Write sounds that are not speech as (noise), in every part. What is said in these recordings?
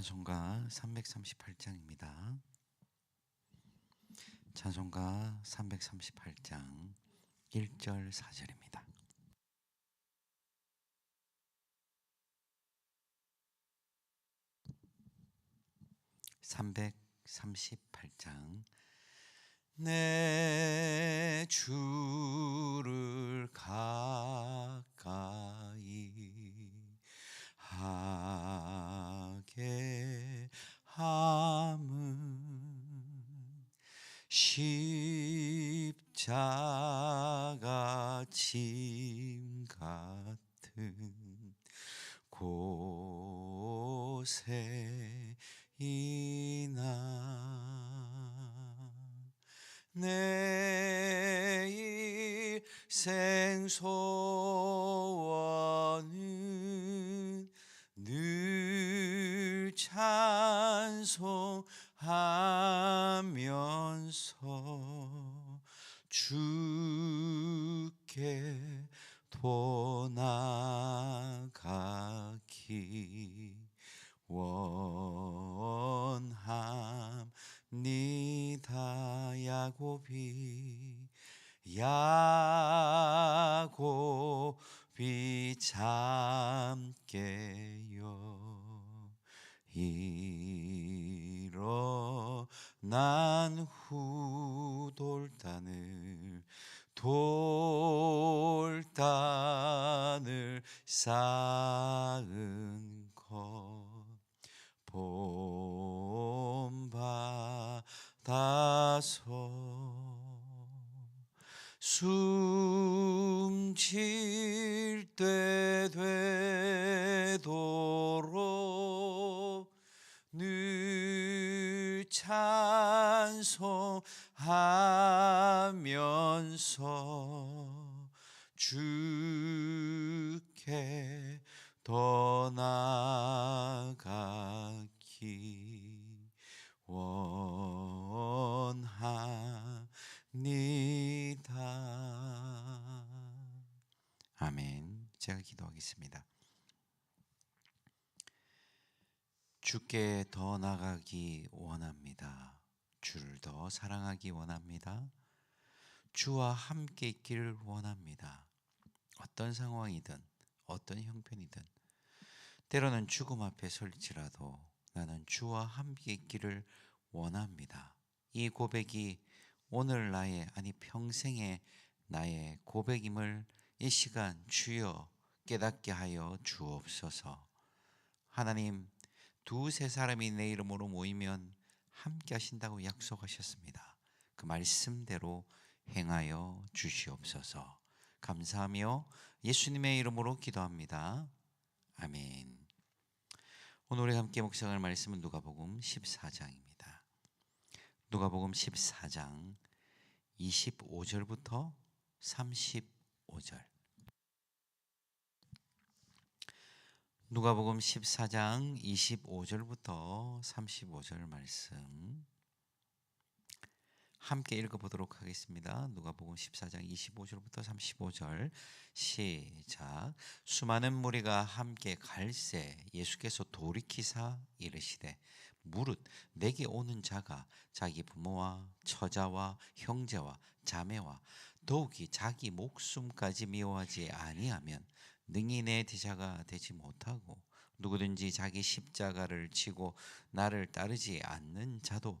찬송가 338장입니다. 찬송가 338장 1절 4절입니다. (338장) 내 주를 가까이 하 게 함은 십자가 짐 같은 곳에 이나? 내 생소원은 늘 찬송하면서 주께 도나가기 원합니다. 야곱이 야곱이 참게요 일어난 후 돌단을 돌단을 쌓 찬송하면서 주께 더 나가기 원합니다. 아멘. 제가 기도하겠습니다. 주께 더 나가기 원합니다. 주를 더 사랑하기 원합니다. 주와 함께 있기를 원합니다. 어떤 상황이든 어떤 형편이든 때로는 죽음 앞에 설지라도 나는 주와 함께 있기를 원합니다. 이 고백이 오늘 나의 아니 평생의 나의 고백임을 이 시간 주여 깨닫게 하여 주옵소서. 하나님 두세 사람이 내 이름으로 모이면 함께 하신다고 약속하셨습니다. 그 말씀대로 행하여 주시옵소서. 감사하며 예수님의 이름으로 기도합니다. 아멘. 오늘 함께 묵상할 말씀은 누가복음 14장입니다. 누가복음 14장 25절부터 35절. 누가복음 14장 25절부터 35절 말씀 함께 읽어보도록 하겠습니다. 누가복음 14장 25절부터 35절 시작. 수많은 무리가 함께 갈새 예수께서 돌이키사 이르시되 무릇 내게 오는 자가 자기 부모와 처자와 형제와 자매와 더욱이 자기 목숨까지 미워하지 아니하면 능히 내 제자가 되지 못하고 누구든지 자기 십자가를 지고 나를 따르지 않는 자도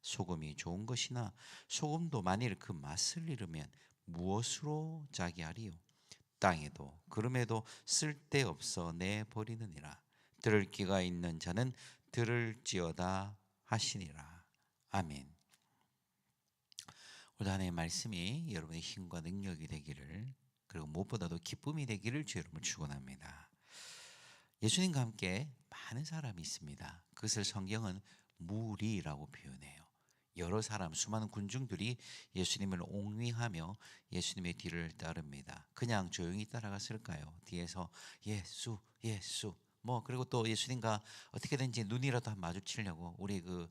소금이 좋은 것이나 소금도 만일 그 맛을 잃으면 무엇으로 자기하리요 땅에도 그름에도 쓸데없어 내 버리느니라 들을 귀가 있는 자는 들을지어다 하시니라 아멘 오늘 하나님의 말씀이 여러분의 힘과 능력이 되기를 그리고 무엇보다도 기쁨이 되기를 주 여러분을 축원합니다. 예수님과 함께 많은 사람이 있습니다. 그것을 성경은 무리라고 표현해요. 여러 사람, 수많은 군중들이 예수님을 옹위하며 예수님의 뒤를 따릅니다. 그냥 조용히 따라갔을까요? 뒤에서 예수, 예수. 뭐 그리고 또 예수님과 어떻게든지 눈이라도 한 마주치려고 우리 그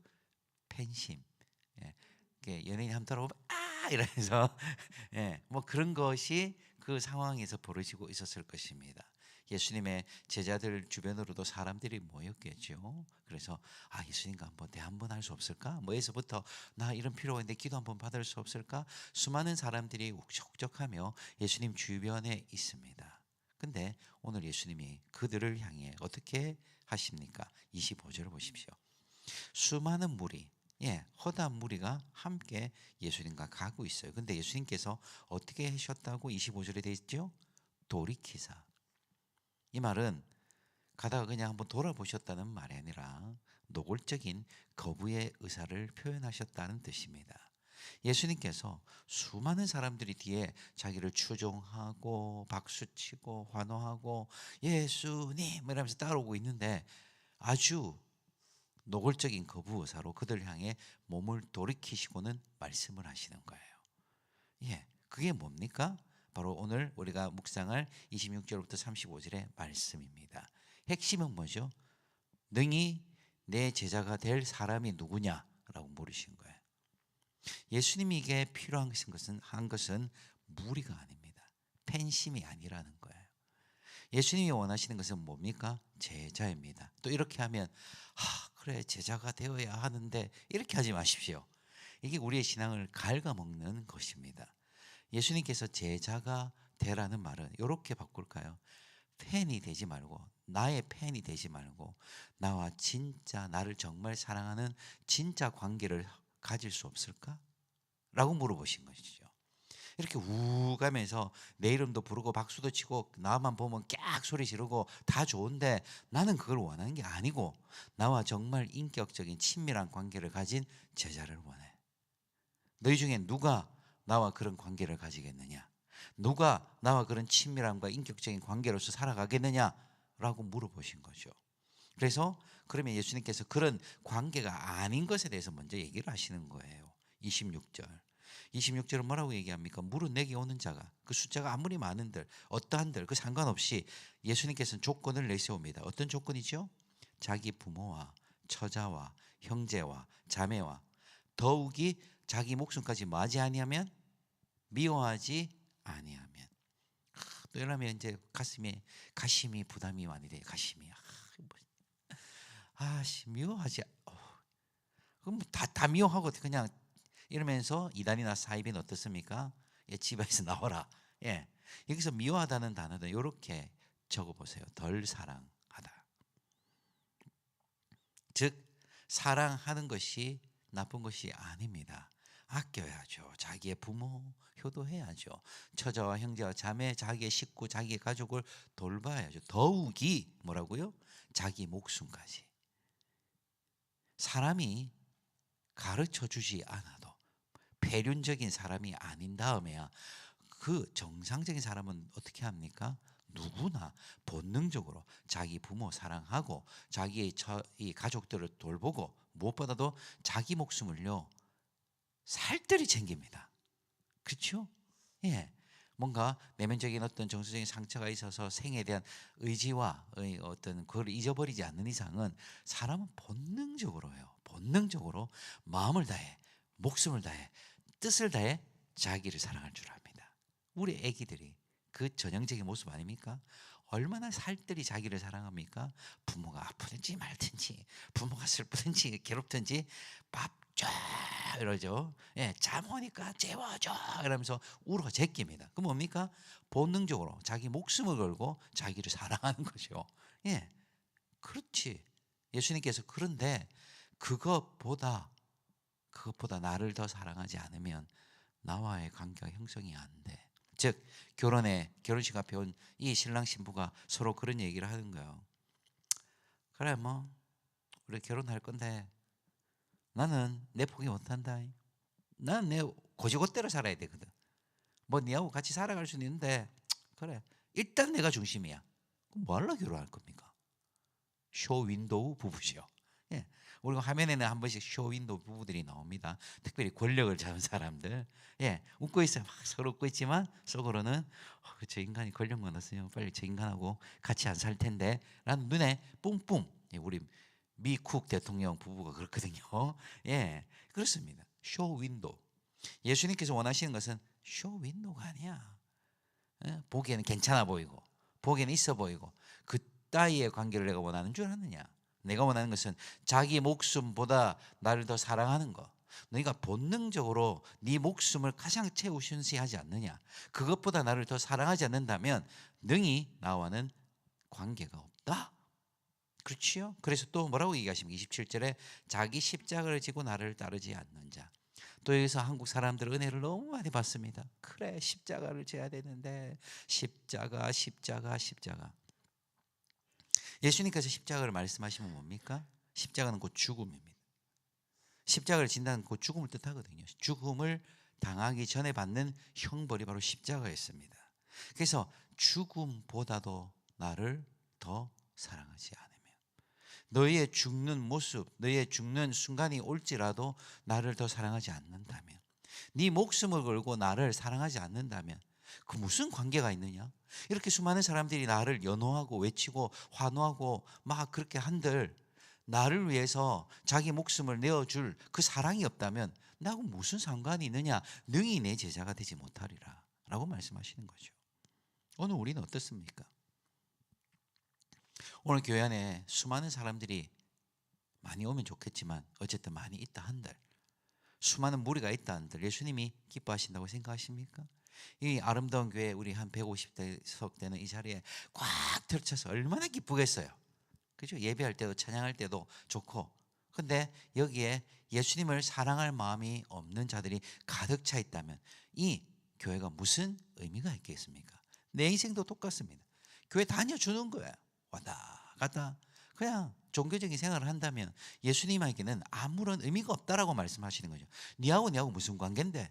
팬심, 예, 연예인 따라오면 아 이러면서 (laughs) 예, 뭐 그런 것이 그 상황에서 벌어지고 있었을 것입니다. 예수님의 제자들 주변으로도 사람들이 모였겠죠. 그래서 아 예수님과 한번 대 한번 할 수 없을까? 뭐에서부터 나 이런 필요가 있는데 기도 한번 받을 수 없을까? 수많은 사람들이 욱적욱적하며 예수님 주변에 있습니다. 근데 오늘 예수님이 그들을 향해 어떻게 하십니까? 25절을 보십시오. 수많은 무리 예, 허다한 무리가 함께 예수님과 가고 있어요. 근데 예수님께서 어떻게 하셨다고 25절에 되어 있죠? 돌이키사. 이 말은 가다가 그냥 한번 돌아보셨다는 말이 아니라 노골적인 거부의 의사를 표현하셨다는 뜻입니다. 예수님께서 수많은 사람들이 뒤에 자기를 추종하고 박수치고 환호하고 예수님 이러면서 따라오고 있는데 아주 노골적인 거부 의사로 그들 향해 몸을 돌이키시고는 말씀을 하시는 거예요. 예, 그게 뭡니까? 바로 오늘 우리가 묵상할 26절부터 35절의 말씀입니다. 핵심은 뭐죠? 능히 내 제자가 될 사람이 누구냐라고 물으신 거예요. 예수님에게 필요한 것은 한 것은 무리가 아닙니다. 팬심이 아니라는 거예요. 예수님이 원하시는 것은 뭡니까? 제자입니다. 또 이렇게 하면 하, 그래 제자가 되어야 하는데 이렇게 하지 마십시오. 이게 우리의 신앙을 갉아먹는 것입니다. 예수님께서 제자가 되라는 말은 이렇게 바꿀까요? 팬이 되지 말고 나의 팬이 되지 말고 나와 진짜 나를 정말 사랑하는 진짜 관계를 가질 수 없을까? 라고 물어보신 것이죠. 이렇게 우 가면서 내 이름도 부르고 박수도 치고 나만 보면 깍 소리 지르고 다 좋은데 나는 그걸 원하는 게 아니고 나와 정말 인격적인 친밀한 관계를 가진 제자를 원해. 너희 중에 누가 나와 그런 관계를 가지겠느냐? 누가 나와 그런 친밀함과 인격적인 관계로서 살아가겠느냐? 라고 물어보신 거죠. 그래서 그러면 예수님께서 그런 관계가 아닌 것에 대해서 먼저 얘기를 하시는 거예요. 26절. 26절은 뭐라고 얘기합니까? 물은 내게 오는 자가 그 숫자가 아무리 많은들 어떠한들 그 상관없이 예수님께서는 조건을 내세웁니다. 어떤 조건이죠? 자기 부모와 처자와 형제와 자매와 더욱이 자기 목숨까지 맞이 아니하면 미워하지 아니하면 또 이러면 이제 가슴에 가심이 부담이 많이 돼요. 가심이 아, 씨 미워하지. 어. 그럼 다 다 미워하고 그냥 이러면서 이단이나 사입인 어떻습니까? 예, 집에서 나와라. 예. 여기서 미워하다는 단어도 이렇게 적어 보세요. 덜 사랑하다. 즉 사랑하는 것이 나쁜 것이 아닙니다. 아껴야죠. 자기의 부모 효도해야죠. 처자와 형제와 자매, 자기의 식구, 자기의 가족을 돌봐야죠. 더욱이 뭐라고요? 자기 목숨까지. 사람이 가르쳐 주지 않아도 폐륜적인 사람이 아닌 다음에야 그 정상적인 사람은 어떻게 합니까? 누구나 본능적으로 자기 부모 사랑하고 자기의 저, 이 가족들을 돌보고 무엇보다도 자기 목숨을요 살뜰히 챙깁니다. 그렇죠? 예. 뭔가 내면적인 어떤 정서적인 상처가 있어서 생에 대한 의지와 어떤 그걸 잊어버리지 않는 이상은 사람은 본능적으로요. 본능적으로 마음을 다해 목숨을 다해 뜻을 다해 자기를 사랑할 줄 압니다. 우리 아기들이 그 전형적인 모습 아닙니까? 얼마나 살뜰히 자기를 사랑합니까? 부모가 아프든지 말든지, 부모가 슬프든지 괴롭든지 밥 줘 이러죠. 예, 잠 오니까 재워줘 이러면서 울어 제낍니다. 그 뭡니까? 본능적으로 자기 목숨을 걸고 자기를 사랑하는 거죠. 예, 그렇지. 예수님께서 그런데 그것보다 그것보다 나를 더 사랑하지 않으면 나와의 관계가 형성이 안 돼. 즉 결혼에 결혼식 앞에 온 이 신랑 신부가 서로 그런 얘기를 하는 거예요. 그래 뭐 우리 결혼할 건데 나는 내 포기 못한다. 나는 내 고지고대로 살아야 되거든. 뭐 니하고 같이 살아갈 수는 있는데 그래 일단 내가 중심이야. 그럼 뭐하러 결혼할 겁니까? 쇼 윈도우 부부시요. 예. 우리가 화면에는 한 번씩 쇼 윈도우 부부들이 나옵니다. 특별히 권력을 잡은 사람들. 예. 웃고 있어요. 막 서로 웃고 있지만 속으로는 어, 저 인간이 권력만 얻었어요. 빨리 저 인간하고 같이 안 살 텐데. 라는 눈에 뿡뿡. 예, 우리 미쿡 대통령 부부가 그렇거든요. (laughs) 예. 그렇습니다. 쇼 윈도우. 예수님께서 원하시는 것은 쇼 윈도우가 아니야. 예? 보기에는 괜찮아 보이고 보기에는 있어 보이고 그 따위의 관계를 내가 원하는 줄 아느냐 내가 원하는 것은 자기 목숨보다 나를 더 사랑하는 거 너희가 본능적으로 네 목숨을 가장 최우선시하지 않느냐. 그것보다 나를 더 사랑하지 않는다면 능히 나와는 관계가 없다. 그렇지요? 그래서 또 뭐라고 얘기하십니까? 27절에 자기 십자가를 지고 나를 따르지 않는 자. 또 여기서 한국 사람들 은혜를 너무 많이 받습니다. 그래 십자가를 져야 되는데 십자가 십자가 십자가. 예수님께서 십자가를 말씀하시면 뭡니까? 십자가는 곧 죽음입니다. 십자가를 진다는 곧 죽음을 뜻하거든요. 죽음을 당하기 전에 받는 형벌이 바로 십자가였습니다. 그래서 죽음보다도 나를 더 사랑하지 않으면 너희의 죽는 모습, 너희의 죽는 순간이 올지라도 나를 더 사랑하지 않는다면 네 목숨을 걸고 나를 사랑하지 않는다면 그 무슨 관계가 있느냐? 이렇게 수많은 사람들이 나를 연호하고 외치고 환호하고 막 그렇게 한들 나를 위해서 자기 목숨을 내어줄 그 사랑이 없다면 나하고 무슨 상관이 있느냐? 능히 내 제자가 되지 못하리라 라고 말씀하시는 거죠. 오늘 우리는 어떻습니까? 오늘 교회 안에 수많은 사람들이 많이 오면 좋겠지만 어쨌든 많이 있다 한들 수많은 무리가 있다 한들 예수님이 기뻐하신다고 생각하십니까? 이 아름다운 교회 우리 한 150대 석 되는 이 자리에 꽉 들쳐서 얼마나 기쁘겠어요. 그죠? 예배할 때도 찬양할 때도 좋고 근데 여기에 예수님을 사랑할 마음이 없는 자들이 가득 차 있다면 이 교회가 무슨 의미가 있겠습니까? 내 인생도 똑같습니다. 교회 다녀주는 거예요. 왔다 갔다 그냥 종교적인 생활을 한다면 예수님에게는 아무런 의미가 없다라고 말씀하시는 거죠. 니하고 니하고 무슨 관계인데?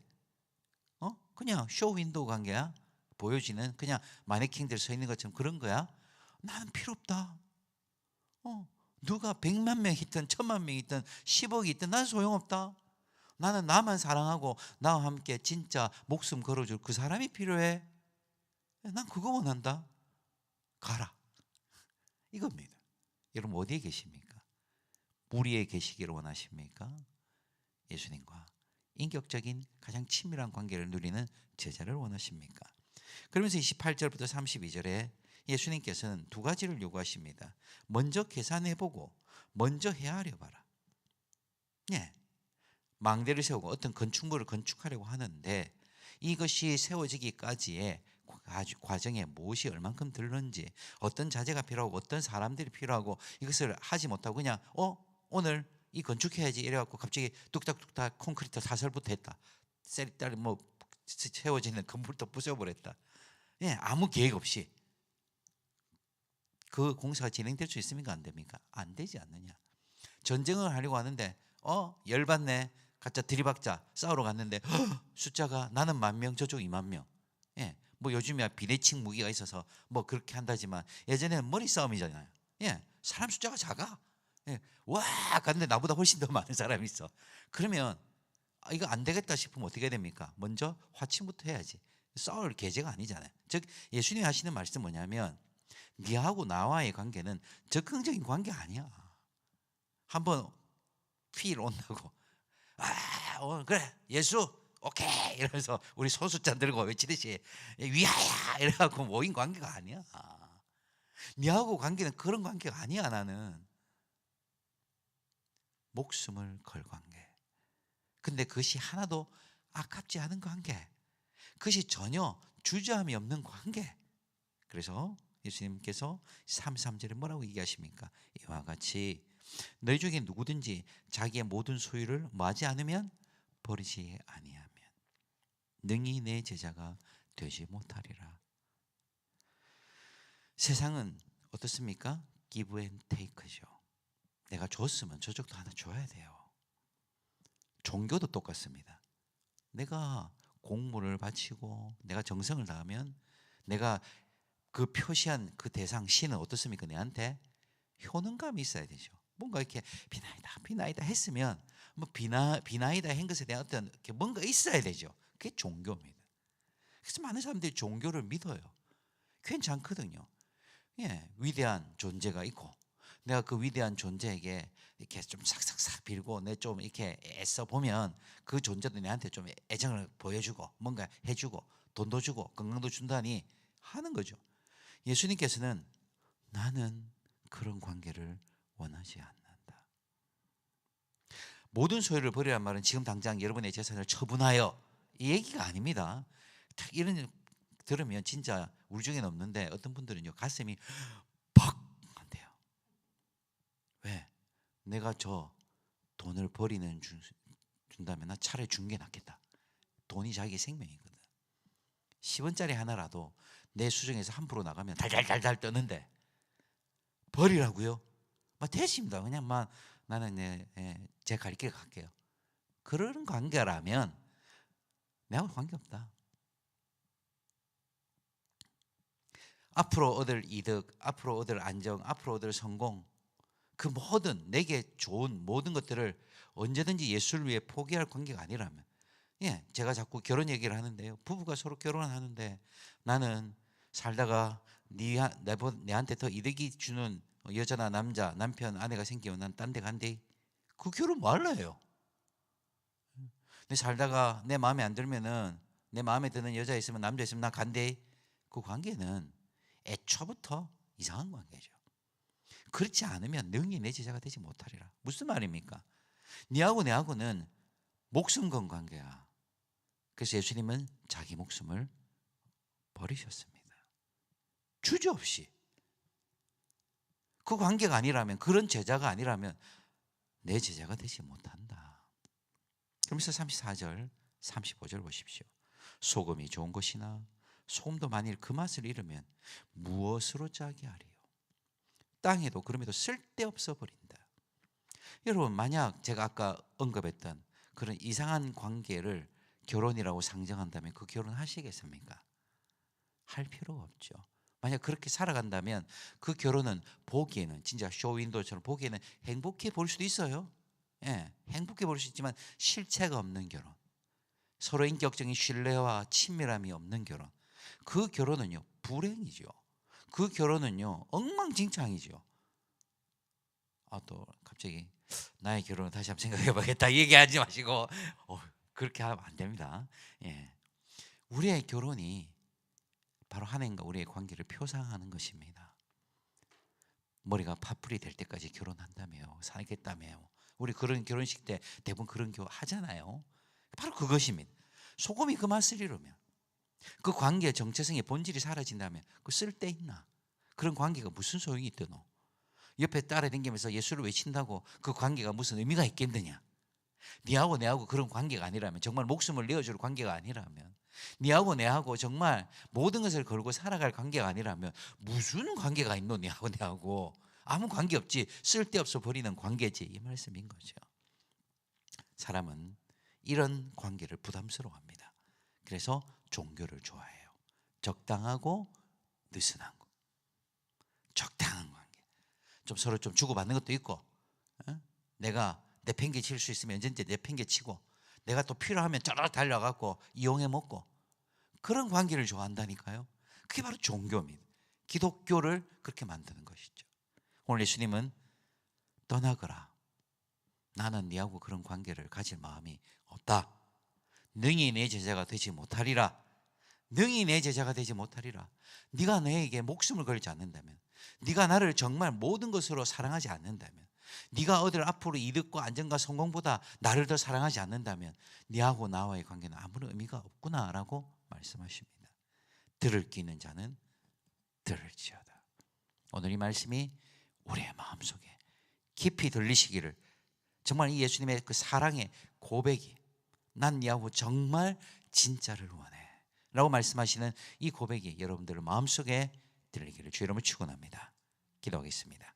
어? 그냥 쇼 윈도우 관계야. 보여지는 그냥 마네킹들 서 있는 것처럼 그런 거야. 나는 필요 없다. 어, 누가 백만 명 있든 천만 명 있든 10억이 있든 난 소용없다. 나는 나만 사랑하고 나와 함께 진짜 목숨 걸어줄 그 사람이 필요해. 난 그거 원한다. 가라. (laughs) 이겁니다. 여러분 어디에 계십니까? 무리에 계시기를 원하십니까? 예수님과 인격적인 가장 친밀한 관계를 누리는 제자를 원하십니까? 그러면서 28절부터 32절에 예수님께서는 두 가지를 요구하십니다. 먼저 계산해보고 먼저 헤아려 봐라. 예. 망대를 세우고 어떤 건축물을 건축하려고 하는데 이것이 세워지기까지의 과정에 무엇이 얼만큼 들는지 어떤 자재가 필요하고 어떤 사람들이 필요하고 이것을 하지 못하고 그냥 어 오늘 이 건축해야지 이래갖고 갑자기 뚝딱뚝딱 콘크리트 사설부터 했다 셀딸 뭐 세워지는 건물도 부숴버렸다 예 아무 계획 없이 그 공사가 진행될 수 있습니까 안 됩니까 안 되지 않느냐 전쟁을 하려고 하는데 어 열받네 가짜 들이박자 싸우러 갔는데 허, 숫자가 나는 만 명 저쪽 이만 명 예. 뭐 요즘에 비대칭 무기가 있어서 뭐 그렇게 한다지만 예전에는 머리 싸움이잖아요. 예, 사람 숫자가 작아. 예, 와, 갔는데 나보다 훨씬 더 많은 사람이 있어. 그러면 아, 이거 안 되겠다 싶으면 어떻게 됩니까? 먼저 화친부터 해야지. 싸울 계제가 아니잖아요. 즉 예수님이 하시는 말씀 뭐냐면 니하고 나와의 관계는 적극적인 관계 아니야. 한번 필 온다고 아, 어, 그래 예수 오케이 이러면서 우리 소수잔 들고 외치듯이 위하야 이래갖고 모인 관계가 아니야. 니하고 관계는 그런 관계가 아니야 나는. 목숨을 걸 관계. 근데 그것이 하나도 아깝지 않은 관계. 그것이 전혀 주저함이 없는 관계. 그래서 예수님께서 33절에 뭐라고 얘기하십니까? 이와 같이 너희 중에 누구든지 자기의 모든 소유를 뭐하지 않으면 버리지 아니하며 능히 내 제자가 되지 못하리라. 세상은 어떻습니까? give and take죠. 내가 줬으면 저쪽도 하나 줘야 돼요. 종교도 똑같습니다. 내가 공물을 바치고 내가 정성을 다하면 내가 그 표시한 그 대상 신은 어떻습니까? 내한테 효능감이 있어야 되죠. 뭔가 이렇게 비나이다 비나이다 했으면 뭐 비나 비나이다 한 것에 대한 어떤 뭔가 있어야 되죠. 그게 종교입니다. 그래서 많은 사람들이 종교를 믿어요. 괜찮거든요. 예, 위대한 존재가 있고 내가 그 위대한 존재에게 이렇게 좀 싹싹싹 빌고 내 좀 이렇게 애써 보면 그 존재도 내한테 좀 애정을 보여주고 뭔가 해주고 돈도 주고 건강도 준다니 하는 거죠. 예수님께서는 나는 그런 관계를 원하지 않는다. 모든 소유를 버리란 말은 지금 당장 여러분의 재산을 처분하여 이 얘기가 아닙니다. 딱 이런 들으면 진짜 우울증이 넘는데 어떤 분들은요 가슴이 팍 한대요. 왜? 내가 저 돈을 버리는 준, 준다면 나 차라리 준 게 낫겠다. 돈이 자기 생명이거든. 10원짜리 하나라도 내 수정에서 함부로 나가면 달달달달 떠는데 버리라고요? 막 됐습니다. 그냥 막 나는 제갈길 갈게요. 그런 관계라면 내하고 관계 없다. 앞으로 얻을 이득, 앞으로 얻을 안정, 앞으로 얻을 성공, 그 모든 내게 좋은 모든 것들을 언제든지 예수를 위해 포기할 관계가 아니라면, 예, 제가 자꾸 결혼 얘기를 하는데요. 부부가 서로 결혼을 하는데 나는 살다가 네, 내한테 더 이득이 주는 여자나 남자, 남편, 아내가 생기면 난 딴 데 간대. 그 결혼 말라요. 근데 살다가 내 마음에 안 들면은 내 마음에 드는 여자 있으면 남자 있으면 나 간대. 그 관계는 애초부터 이상한 관계죠. 그렇지 않으면 능히 내 제자가 되지 못하리라. 무슨 말입니까? 니하고 내하고는 목숨 건 관계야. 그래서 예수님은 자기 목숨을 버리셨습니다. 주저 없이. 그 관계가 아니라면 그런 제자가 아니라면 내 제자가 되지 못한다. 그러면서 34절, 35절 보십시오. 소금이 좋은 것이나 소금도 만일 그 맛을 잃으면 무엇으로 짜게 하리요? 땅에도 그럼에도 쓸데없어 버린다. 여러분 만약 제가 아까 언급했던 그런 이상한 관계를 결혼이라고 상정한다면 그 결혼 하시겠습니까? 할 필요가 없죠. 만약 그렇게 살아간다면 그 결혼은 보기에는 진짜 쇼윈도처럼 보기에는 행복해 보일 수도 있어요. 예, 행복해 보일 수 있지만 실체가 없는 결혼. 서로 인격적인 신뢰와 친밀함이 없는 결혼. 그 결혼은요, 불행이죠. 그 결혼은요, 엉망진창이죠. 아, 또 갑자기 나의 결혼을 다시 한번 생각해 봐야겠다. 얘기하지 마시고, 어, 그렇게 하면 안 됩니다. 예. 우리의 결혼이 바로 하나님과 우리의 관계를 표상하는 것입니다. 머리가 파풀이 될 때까지 결혼한다며요. 살겠다며요. 우리 그런 결혼식 때 대부분 그런 교 하잖아요. 바로 그것입니다. 소금이 그 맛을 잃으면 그 관계의 정체성의 본질이 사라진다면 그 쓸데 있나? 그런 관계가 무슨 소용이 있더노? 옆에 따라다니면서 예수를 외친다고 그 관계가 무슨 의미가 있겠느냐? 니하고 내하고 그런 관계가 아니라면 정말 목숨을 내어줄 관계가 아니라면 니하고 내하고 정말 모든 것을 걸고 살아갈 관계가 아니라면 무슨 관계가 있노 니하고 내하고 아무 관계 없지 쓸데없어 버리는 관계지 이 말씀인 거죠. 사람은 이런 관계를 부담스러워합니다. 그래서 종교를 좋아해요. 적당하고 느슨한 거. 적당한 관계. 좀 서로 좀 주고받는 것도 있고, 어? 내가 내 팽개 칠 수 있으면 언제든지 내 팽개 치고, 내가 또 필요하면 쩌르 달려갖고 이용해 먹고, 그런 관계를 좋아한다니까요. 그게 바로 종교입니다. 기독교를 그렇게 만드는 것이죠. 오늘 예수님은 떠나거라. 나는 네하고 그런 관계를 가질 마음이 없다. 능히 내 제자가 되지 못하리라. 능히 내 제자가 되지 못하리라. 네가 내게 목숨을 걸지 않는다면, 네가 나를 정말 모든 것으로 사랑하지 않는다면, 네가 얻을 앞으로 이득과 안정과 성공보다 나를 더 사랑하지 않는다면, 네하고 나와의 관계는 아무런 의미가 없구나라고 말씀하십니다. 들을 끼는 자는 들을지어다. 오늘 이 말씀이 우리의 마음 속에 깊이 들리시기를 정말 이 예수님의 그 사랑의 고백이 난 야후 정말 진짜를 원해. 라고 말씀하시는 이 고백이 여러분들 마음속에 들리기를 주 이름을 축원합니다. 기도하겠습니다.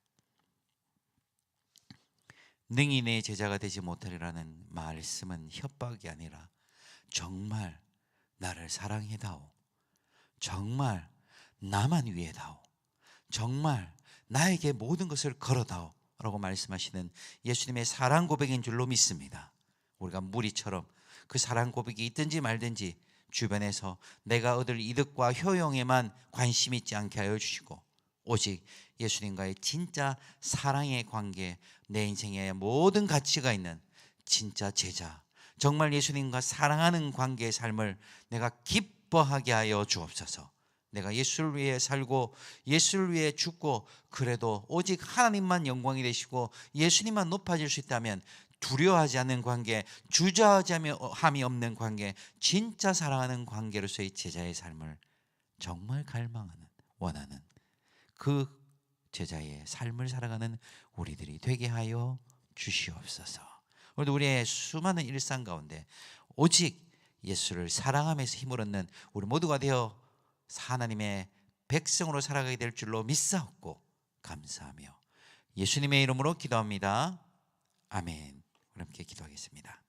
능히 내 제자가 되지 못하리라는 말씀은 협박이 아니라 정말 나를 사랑해다오. 정말 나만 위해다오. 정말 나에게 모든 것을 걸어다오. 라고 말씀하시는 예수님의 사랑 고백인 줄로 믿습니다. 우리가 무리처럼 그 사랑 고백이 있든지 말든지 주변에서 내가 얻을 이득과 효용에만 관심 있지 않게 하여 주시고 오직 예수님과의 진짜 사랑의 관계, 내 인생의 모든 가치가 있는 진짜 제자, 정말 예수님과 사랑하는 관계의 삶을 내가 기뻐하게 하여 주옵소서. 내가 예수를 위해 살고 예수를 위해 죽고 그래도 오직 하나님만 영광이 되시고 예수님만 높아질 수 있다면 두려워하지 않는 관계, 주저함이 없는 관계, 진짜 사랑하는 관계로서의 제자의 삶을 정말 갈망하는 원하는 그 제자의 삶을 살아가는 우리들이 되게 하여 주시옵소서. 오늘도 우리의 수많은 일상 가운데 오직 예수를 사랑하면서 힘을 얻는 우리 모두가 되어 하나님의 백성으로 살아가게 될 줄로 믿사옵고 감사하며 예수님의 이름으로 기도합니다. 아멘. 함께 기도하겠습니다.